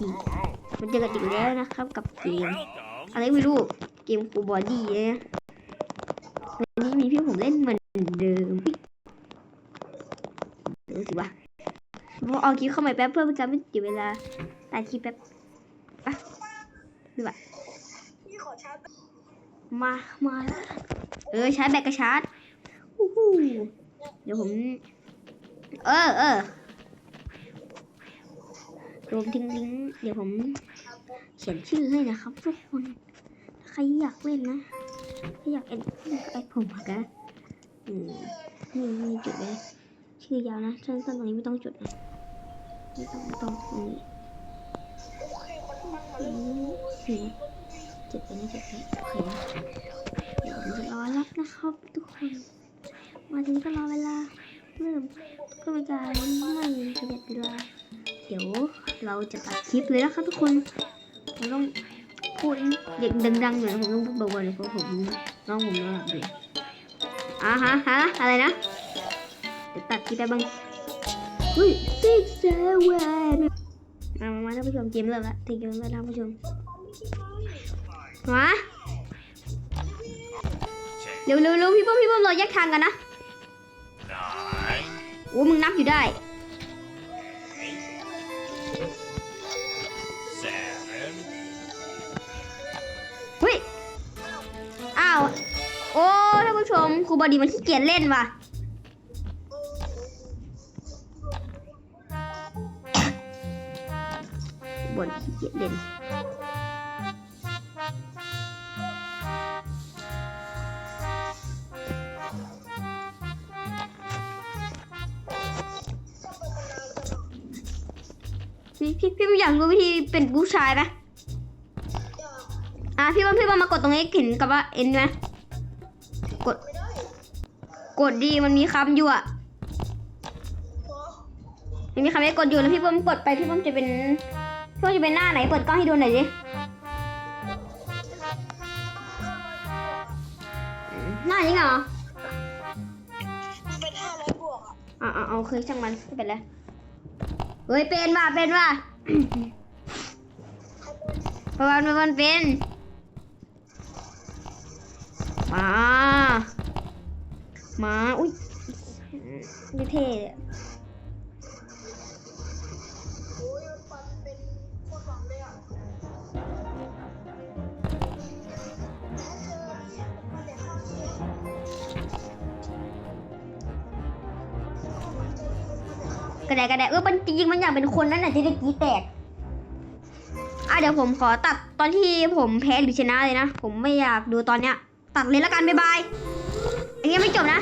นี่มันเจอกันอีกแล้วนะครับกับเกม Welcome. อะไรไม่รู้เกมคูบอดี้นะวันนี้มีพี่ผมเล่นเหมือนเดิมเดี๋ยวสิวะพอเอาคลิปเข้ามาแป๊บเพื่อเป็นการไม่เสียเวลาตัดคลิปแป๊บอะดูแบบมามาแล้วเออชาร์จแบตกระชาร์จอู้หูเดี๋ยวผม เออเออ เดี๋ยวมทิ้งลิงก์เดี๋ยวผมเขียนชื่อให้นะครับทุกคนใครอยากเล่นนะใครอยากเอ็นไอผมอะกะอืมนี่นี่จุดเลยชื่อยาวนะสั้นๆตรงนี้ไม่ต้องจุดนะไม่ต้องไม่ต้องตรงนี้นี่จุดไปนะจุดไปโอเคเดี๋ยวผมจะรอรับนะครับทุกคนมาถึงก็รอเวลาเริ่มก็เป็นการไม่ เราจะตัดคลิปเลยนะครับทุกคนผมต้องพูดเด็กดังๆหน่อยนะผมต้องพูดเบาๆหน่อยเพราะผมน้องผมนอนหลับเลยอ่าฮะฮะอะไรนะเดี๋ยวตัดคลิปไปบ้างอุ้ย six seven มามามาท่านผู้ชมเกมเริ่มละทีเกมเริ่มแล้วท่านผู้ชมมาเร็วเร็วเร็วพี่ป้อมพี่ป้อมเราแยกทางกันนะ Nine. โอ้มึงนับอยู่ได้าว โอ้ท่านผู้ชมครูบอดีมันขี้เกียจเล่นว่ะ บนขี้เกียจเล่นพี่พี่พี่อยากรู้วิธีเป็นผู้ชายไหม พี่บอลพี่บอลมากดตรงนี้เห็นกับว่าเอ็นไหมกด กดดีมันมีคำอยู่อะมันมีคำให้กดอยู่แล้วพี่บอมกดไปพี่บอมจะเป็นพี่บอมจะเป็นหน้าไหนเปิดกล้องให้ดูหน่อยดิอืมหน้านี้เหรอมันเป็นห้าร้อยบวกอะอ่าเอาเคยช่างมันไม่เป็นไรเฮ้ยเป็นว่ะเป็นว่ะเพราะว่ามันเป็น มา มา อุ้ยนี่เท่เลยกระแดกระแดกเออมันจริงมันอยากเป็นคนนั่นน่ะจะได้กรีดแตกอะเดี๋ยวผมขอตัดตอนที่ผมแพ้หรือชนะเลยนะ ผมไม่อยากดูตอนเนี้ย ตัดเลยละกันบ๊ายบายอันนี้ยังไม่จบนะ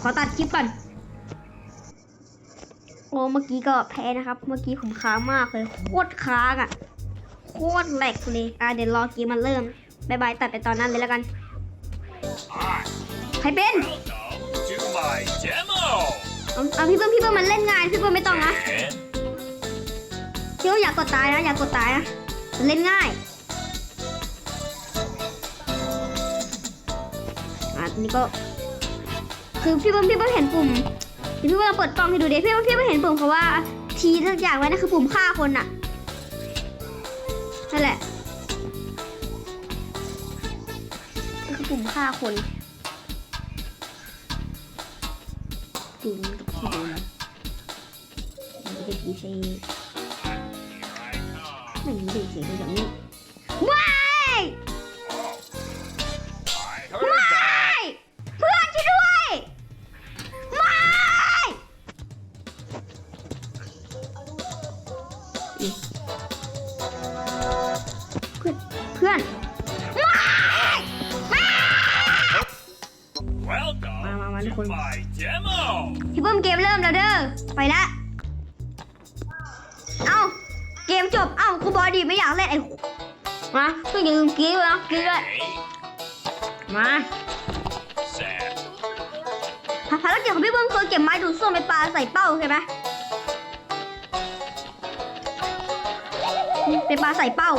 ขอตัดคลิปก่อน โอ้เมื่อกี้ก็แพ้นะครับ เมื่อกี้ผมค้างมากเลย โคตรค้างอะ โคตรแหลกเลย อะเดี๋ยวรอเกมมันเริ่มบ๊ายบายตัดไปตอนนั้นเลยละกัน Hi. ใครเป็น Welcome to my demo. เอาเอาพี่เพิ่มพี่เพิ่มมันเล่นงานพี่เพิ่มไม่ต้องนะ Ten. พี่ว่าอยากกดตายนะอยากกดตายนะมันเล่นง่าย นนี่ก็ คือพี่เพิ่มพี่เพิ่มเห็นปุ่มเดี๋ยวพี่เพิ่มเปิดกล้องให้ดูเดี๋ยวพี่เพิ่มพี่เพิ่มเห็นปุ่มเขาะว่าทีทุกอย่างไว้นะคือปุ่มฆ่าคนน่ะนั่นแหละคือปุ่มฆ่าคนปุ่มกับที่ดูนะมันจะกี่ใช้ Here I come. ไม่ได้เสียงแบบนี้ว้าย ไปละ เอ้า เกมจบ เอ้าครูบอดีไม่อยากเล่นไอ้มาต้องอย่าลืมกรี๊ดนะกรี๊ดด้วยมาภารกิจของพี่เบิ้มคือเก็บไม้ดูดซ่วมไปปลาใส่เป้าใช่ไหมไปปลาใส่เป้า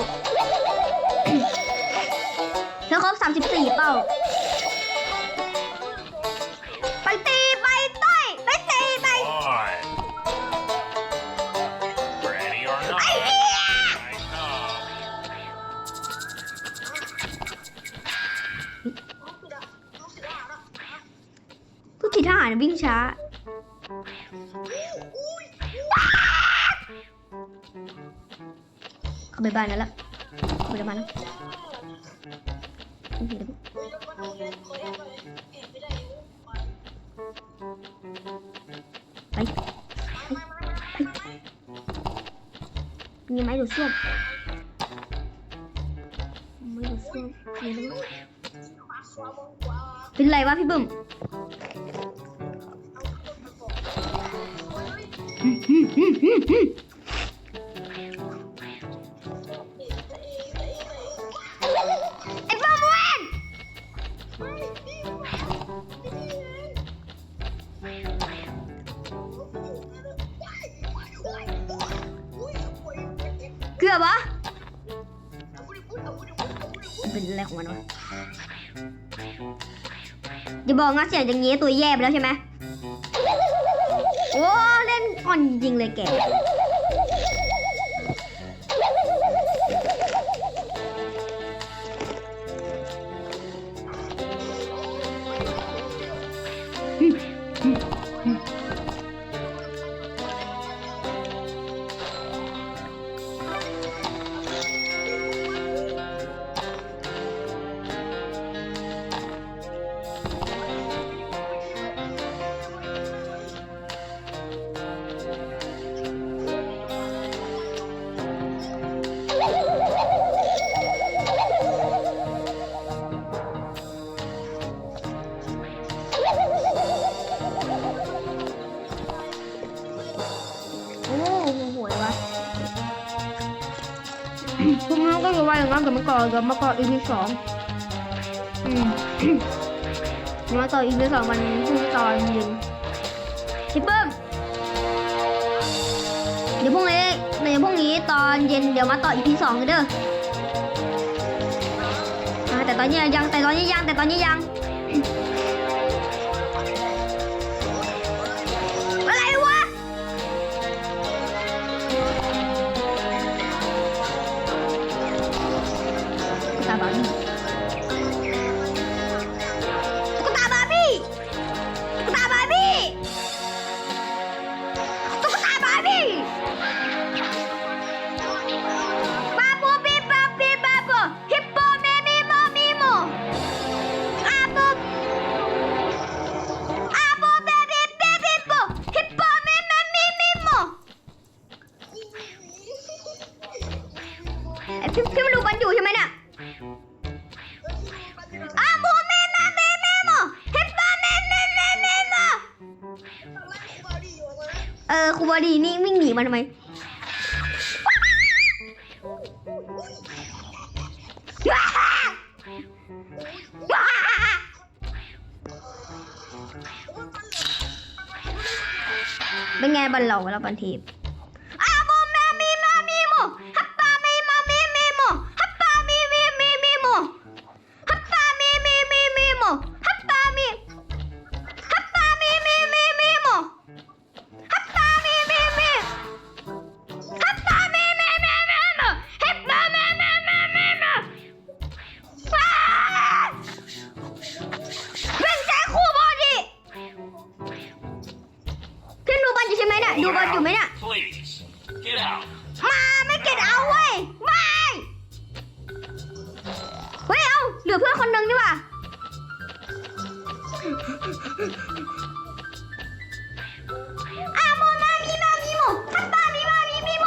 แล้วครบ34เป้า ลูกศิษย์อะลูกศิษย์ทหารอะผู้ขี่ทหารวิ่งช้า เข้าไปบ้านนั้นละเข้าไปบ้านแล้วไปไปมีไม้ดูดซ่วมไม้ดูดซ่วมมีอะไร เป็นไรวะพี่บึ้มเอาขึ้นมาก่อนเฮ้ยอืมอืมอืมอืมอืมเอ็นเอ็นเอ็นเอ็นไอ้บ้าบวนเฮ้ยนี่นี่เองอุ้ยอุ้ยเกือบวะเปพูดเอาไปพูดเอาไปพูดมันเป็นอะไรของมันวะ อย่าบอกนะเสียงอย่างนี้ตัวแย่ไปแล้วใช่ไหมโอ้เล่นอ่อนจริงเลยแก พวกน้องก็จะว่าอย่างนั้นกับมาก่อนกับมาก่อนอีพีสองอืมมาต่ออีพีสองวันพรุ่งนี้ตอนเย็นพี่เบิ้มเดี๋ยวพรุ่งนี้เดี๋ยวพรุ่งนี้ตอนเย็นเดี๋ยวมาต่ออีพีสองกันเด้อแต่ตอนนี้ยังแต่ตอนนี้ยังแต่ตอนนี้ยัง ไอพี่พี่มาดูกันอยู่ใช่ไหมเนี่ยอาโมเมมาเมเมโมเฮปปาเมเมเมเมโมเออครูบอดีนี่วิ่งหนีมาทำไมเป็นไงบันเหล่าแล้วบันทีบ ดูบอลอยู่ไหมเนี่ย Please, get out. มาไม่เก็ตเอาเว้ยไม่เฮ้ยเอาเหลือเพื่อนคนหนึ่งนี่หว่าอาโมมามีมามีโมฮัปปามีมามีมีโม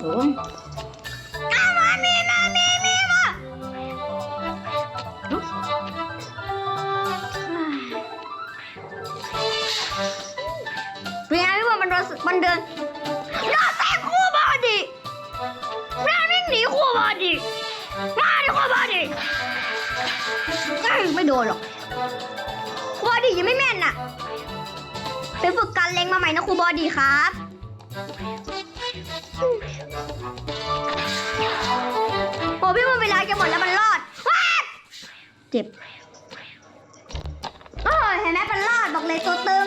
โอ้ มันเดินเดินหน้าแตกคู่บอดีแม่วิ่งหนีคู่บอดีมาดิคู่บอดี้ไม่โดนหรอกครูบอดียังไม่แม่นน่ะไปฝึกการเล็งมาใหม่นะครูบอดีครับโอ้พี่มันเวลาจะหมดแล้วมันรอดว้าเจ็บโอ้ยเห็นไหมมันรอดบอกเลยตัวตึง